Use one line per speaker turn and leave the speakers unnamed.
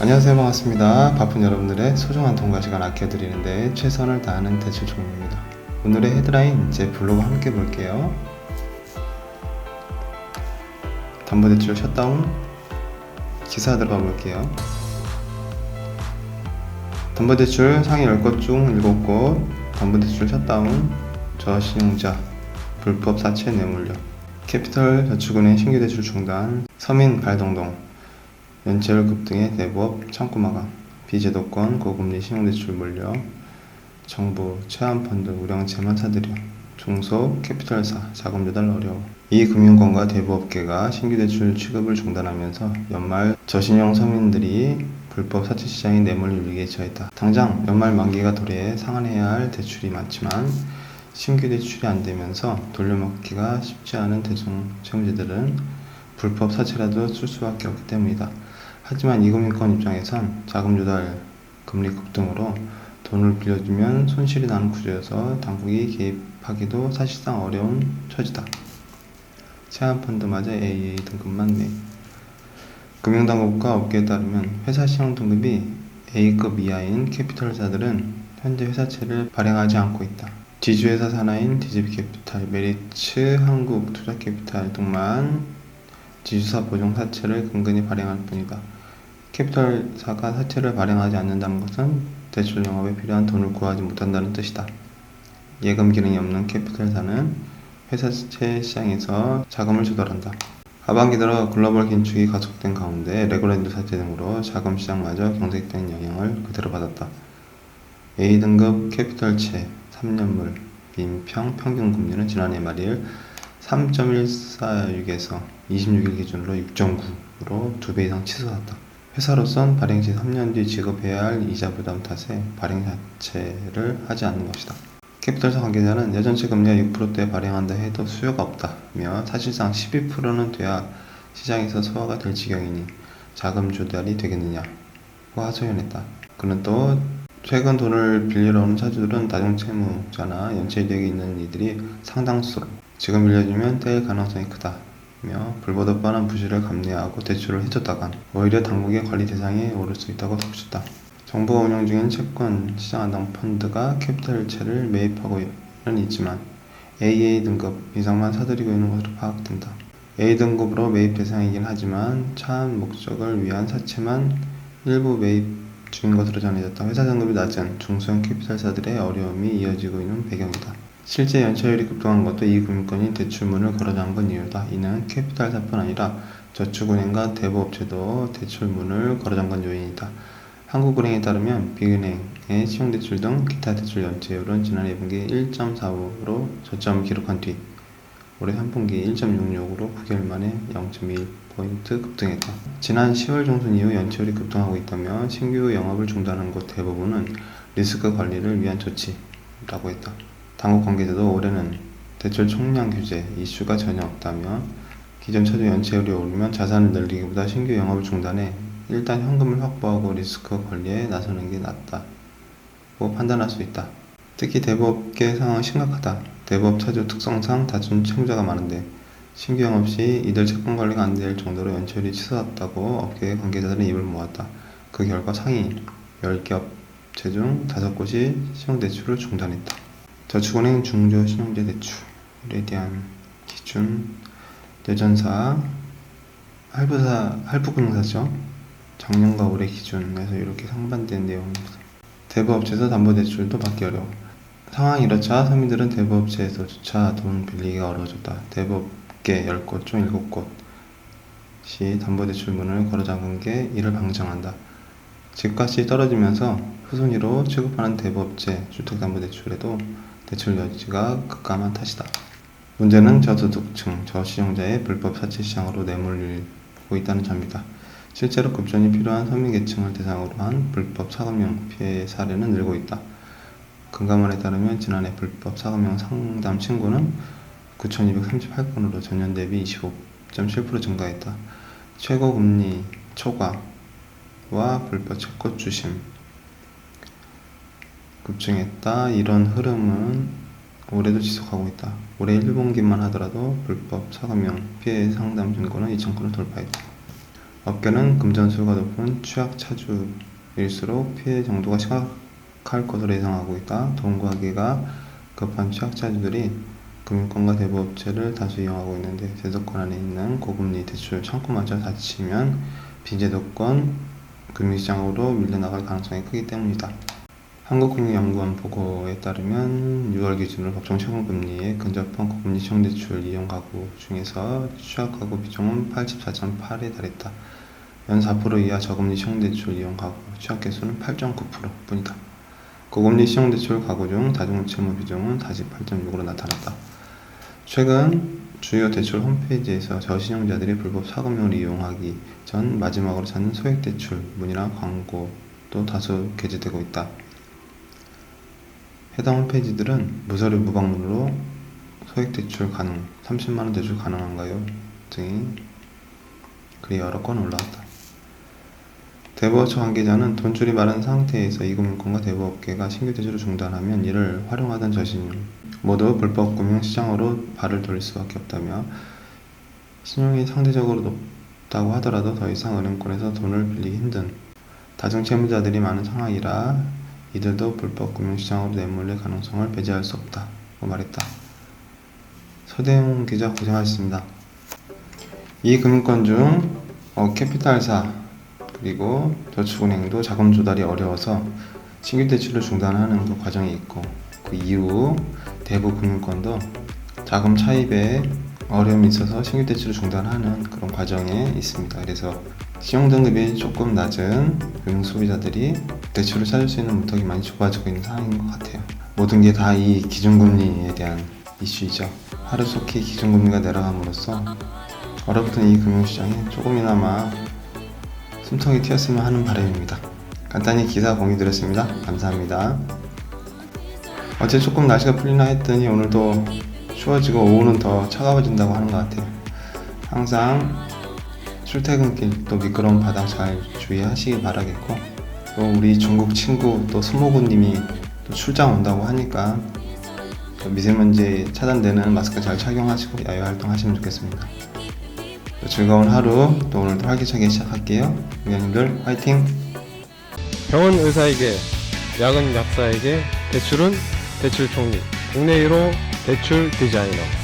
안녕하세요. 반갑습니다. 바쁜 여러분들의 소중한 통과 시간 아껴드리는데 최선을 다하는 대출 조입니다. 오늘의 헤드라인 제 블로그 함께 볼게요. 담보대출 셧다운 기사 들어가 볼게요. 담보대출 상위 10곳 중 7곳 담보대출 셧다운 저신용자 불법 사채 뇌물력 캐피털 저축은행 신규 대출 중단 서민 발동동 연체율 급등의 대부업 창구 마감 비제도권 고금리 신용대출 물려 정부 최한펀드 우량 재만 사들여 중소 캐피털사 자금 조달 어려워 이 금융권과 대부업계가 신규 대출 취급을 중단하면서 연말 저신용 서민들이 불법 사채 시장의 내몰 위기에 처했다. 당장 연말 만기가 도래해 상환해야 할 대출이 많지만 신규 대출이 안 되면서 돌려막기가 쉽지 않은 대중 채무자들은 불법 사채라도 쓸 수밖에 없기 때문이다. 하지만 이금융권 입장에선 자금 조달 금리 급등으로 돈을 빌려주면 손실이 나는 구조여서 당국이 개입하기도 사실상 어려운 처지다. 제한펀드마저 AA 등급만 내. 금융당국과 업계에 따르면 회사 신용 등급이 A급 이하인 캐피털사들은 현재 회사채를 발행하지 않고 있다. 지주회사 산하인 디지캐피탈, 메리츠, 한국투자캐피탈 등만 지주사 보증 사채를 근근히 발행할 뿐이다. 캐피털사가 사채를 발행하지 않는다는 것은 대출 영업에 필요한 돈을 구하지 못한다는 뜻이다. 예금 기능이 없는 캐피털사는 회사채 시장에서 자금을 조달한다. 하반기 들어 글로벌 긴축이 가속된 가운데 레고랜드 사태 등으로 자금 시장마저 경색된 영향을 그대로 받았다. A등급 캐피털채 3년물 민평 평균 금리는 지난해 말일 3.146에서 26일 기준으로 6.9로 2배 이상 치솟았다. 회사로선 발행 시 3년 뒤 지급해야 할 이자 부담 탓에 발행 자체를 하지 않는 것이다. 캐피털사 관계자는 여전체 금리가 6%대 발행한다 해도 수요가 없다며 사실상 12%는 돼야 시장에서 소화가 될 지경이니 자금 조달이 되겠느냐고 하소연했다. 그는 또 최근 돈을 빌리러 오는 차주들은 다중채무자나 연체이득이 있는 이들이 상당수로 지금 빌려주면 떼일 가능성이 크다. 며 불보듯 뻔한 부실을 감내하고 대출을 해줬다간 오히려 당국의 관리 대상에 오를 수 있다고 덧붙였다. 정부가 운영 중인 채권 시장 안당 펀드가 캐피털채를 매입하고는 있지만 AA 등급 이상만 사들이고 있는 것으로 파악된다. A 등급으로 매입 대상이긴 하지만 차한 목적을 위한 사채만 일부 매입 중인 것으로 전해졌다. 회사 등급이 낮은 중소형 캐피털사들의 어려움이 이어지고 있는 배경이다. 실제 연체율이 급등한 것도 이 금융권이 대출문을 걸어 잠근 이유다. 이는 캐피탈 사뿐 아니라 저축은행과 대부업체도 대출문을 걸어 잠근 요인이다. 한국은행에 따르면 비은행의 신용대출 등 기타 대출 연체율은 지난해 2분기 1.45로 저점을 기록한 뒤 올해 3분기 1.66으로 9개월 만에 0.21포인트 급등했다. 지난 10월 중순 이후 연체율이 급등하고 있다며 신규 영업을 중단한 곳 대부분은 리스크 관리를 위한 조치라고 했다. 당국 관계자도 올해는 대출 총량 규제 이슈가 전혀 없다며 기존 차주 연체율이 오르면 자산을 늘리기보다 신규 영업을 중단해 일단 현금을 확보하고 리스크 관리에 나서는 게 낫다고 판단할 수 있다. 특히 대부업계 상황은 심각하다. 대부업 차주 특성상 다중 채무자가 많은데 신규 영업 시 이들 채권 관리가 안 될 정도로 연체율이 치솟았다고 업계 관계자들은 입을 모았다. 그 결과 상위 10개 업체 중 5곳이 신용대출을 중단했다. 저축은행 중저 신용제 대출에 대한 기준 여전사 할부사 할부금융사죠 작년과 올해 기준에서 이렇게 상반된 내용입니다. 대부업체에서 담보대출도 받기 어려워. 상황이 이렇자 서민들은 대부업체에서조차 돈 빌리기가 어려워졌다. 대부업계 10곳 중 7곳이 담보대출 문을 걸어 잠근 게 이를 방증한다. 집값이 떨어지면서 후순위로 취급하는 대부업체 주택담보대출에도 대출 여지가 급감한 탓이다. 문제는 저소득층, 저시용자의 불법 사채 시장으로 내몰리고 있다는 점이다. 실제로 급전이 필요한 서민계층을 대상으로 한 불법 사금융 피해 사례는 늘고 있다. 금감원에 따르면 지난해 불법 사금융 상담 신고는 9,238건으로 전년 대비 25.7% 증가했다. 최고 금리 초과와 불법 채권 주심 급증했다. 이런 흐름은 올해도 지속하고 있다. 올해 1분기만 하더라도 불법 사금융 피해 상담 신고는 2,000건을 돌파했다. 업계는 금전수요가 높은 취약 차주일수록 피해 정도가 심각할 것으로 예상하고 있다. 돈 구하기가 급한 취약 차주들이 금융권과 대부업체를 다수 이용하고 있는데 제도권 안에 있는 고금리 대출 창구마저 닫히면 비제도권 금융시장으로 밀려나갈 가능성이 크기 때문이다. 한국금융연구원 보고에 따르면 6월 기준으로 법정 최고금리의 근접한 고금리 시형대출 이용 가구 중에서 취약 가구 비중은 84.8에 달했다. 연 4% 이하 저금리 시형대출 이용 가구 취약 개수는 8.9% 뿐이다. 고금리 시형대출 가구 중 다중채무 비중은 48.6으로 나타났다. 최근 주요 대출 홈페이지에서 저신용자들이 불법 사금융을 이용하기 전 마지막으로 찾는 소액대출 문의나 광고 도 다수 게재되고 있다. 해당 홈페이지들은 무서류 무방문으로 소액 대출 가능, 30만원 대출 가능한가요? 등이 글이 여러 건 올라왔다. 대부업체 관계자는 돈줄이 마른 상태에서 이금융권과 대부업계가 신규 대출을 중단하면 이를 활용하던 저신용 모두 불법 금융 시장으로 발을 돌릴 수밖에 없다며 신용이 상대적으로 높다고 하더라도 더 이상 은행권에서 돈을 빌리기 힘든 다중 채무자들이 많은 상황이라 이들도 불법 금융 시장으로 내몰릴 가능성을 배제할 수 없다고 말했다. 서대웅 기자 고생하셨습니다. 이 금융권 중 어, 캐피탈사 그리고 저축은행도 자금 조달이 어려워서 신규 대출을 중단하는 그 과정이 있고 그 이후 대부 금융권도 자금 차입에 어려움이 있어서 신규 대출을 중단하는 그런 과정에 있습니다. 그래서 신용 등급이 조금 낮은 금융 소비자들이 대출을 찾을 수 있는 문턱이 많이 좁아지고 있는 상황인 것 같아요. 모든 게 다 이 기준금리에 대한 이슈이죠. 하루속히 기준금리가 내려감으로써 얼어붙은 이 금융시장에 조금이나마 숨통이 튀었으면 하는 바람입니다. 간단히 기사 공유 드렸습니다. 감사합니다. 어제 조금 날씨가 풀리나 했더니 오늘도 추워지고 오후는 더 차가워진다고 하는 것 같아요. 항상 출퇴근길 또 미끄러운 바닥 잘 주의하시기 바라겠고 또 우리 중국 친구 또 스모구님이 또 출장 온다고 하니까 또 미세먼지 차단되는 마스크 잘 착용하시고 야외 활동하시면 좋겠습니다. 또 즐거운 하루 또 오늘도 활기차게 시작할게요. 의원님들 화이팅!
병원 의사에게, 약은 약사에게, 대출은 대출 총리, 국내 1호 대출 디자이너.